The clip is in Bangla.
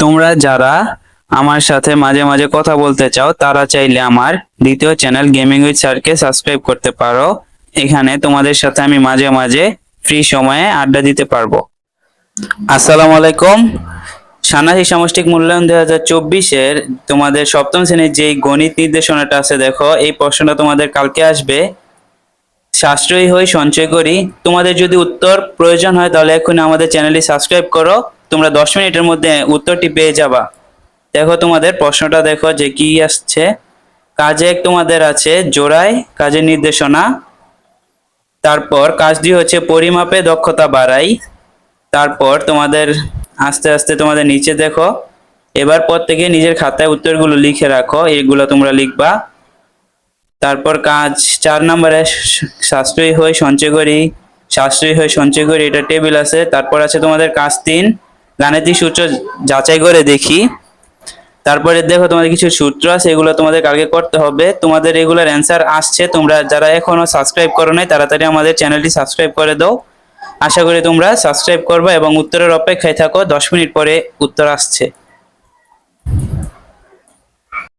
তোমরা যারা আমার সাথে মাঝে মাঝে কথা বলতে চাও, তারা চাইলে আমার দ্বিতীয় চ্যানেল গেমিং উইথ স্যারকে সাবস্ক্রাইব করতে পারো। এখানে তোমাদের সাথে আমি মাঝে মাঝে ফ্রি সময়ে আড্ডা দিতে পারব। আসসালামু আলাইকুম। সানাসি সামষ্টিক মূল্যায়ন দুই হাজার চব্বিশের তোমাদের সপ্তম শ্রেণির যেই গণিত নির্দেশনাটা আছে, দেখো, এই প্রশ্নটা তোমাদের কালকে আসবে। সাশ্রয়ী হই, সঞ্চয় করি। তোমাদের যদি উত্তর প্রয়োজন হয়, তাহলে এখনই আমাদের চ্যানেলটি সাবস্ক্রাইব করো। তোমরা দশ মিনিটের মধ্যে উত্তরটি পেয়ে যাবা। দেখো তোমাদের প্রশ্নটা দেখো যে কি আসছে? কাজে তোমাদের আছে জোড়ায় কাজের নির্দেশনা, তারপর কাজটি হচ্ছে পরিমাপে দক্ষতা বাড়াই, তারপর তোমাদের আস্তে আস্তে তোমাদের নিচে দেখো, এবার পর থেকে নিজের খাতায় উত্তরগুলো লিখে রাখো, এগুলো তোমরা লিখবা। তারপর কাজ চার নম্বরে সাশ্রয়ী হয়ে সঞ্চয় করি, সাশ্রয়ী হয়ে সঞ্চয় করি, এটা টেবিল আছে, তারপর আছে তোমাদের কাজ তিন গাণিতিক সূত্র যাচাই করে দেখি। তারপরে দেখো তোমাদের কিছু সূত্র আছে, এগুলো তোমাদের কালকে করতে হবে। তোমাদের এগুলোর অ্যান্সার আসছে, তোমরা যারা এখনও সাবস্ক্রাইব করো নাই, তাড়াতাড়ি আমাদের চ্যানেলটি সাবস্ক্রাইব করে দাও। আশা করি তোমরা সাবস্ক্রাইব করবে এবং উত্তরের অপেক্ষায় থাকো, দশ মিনিট পরে উত্তর আসছে।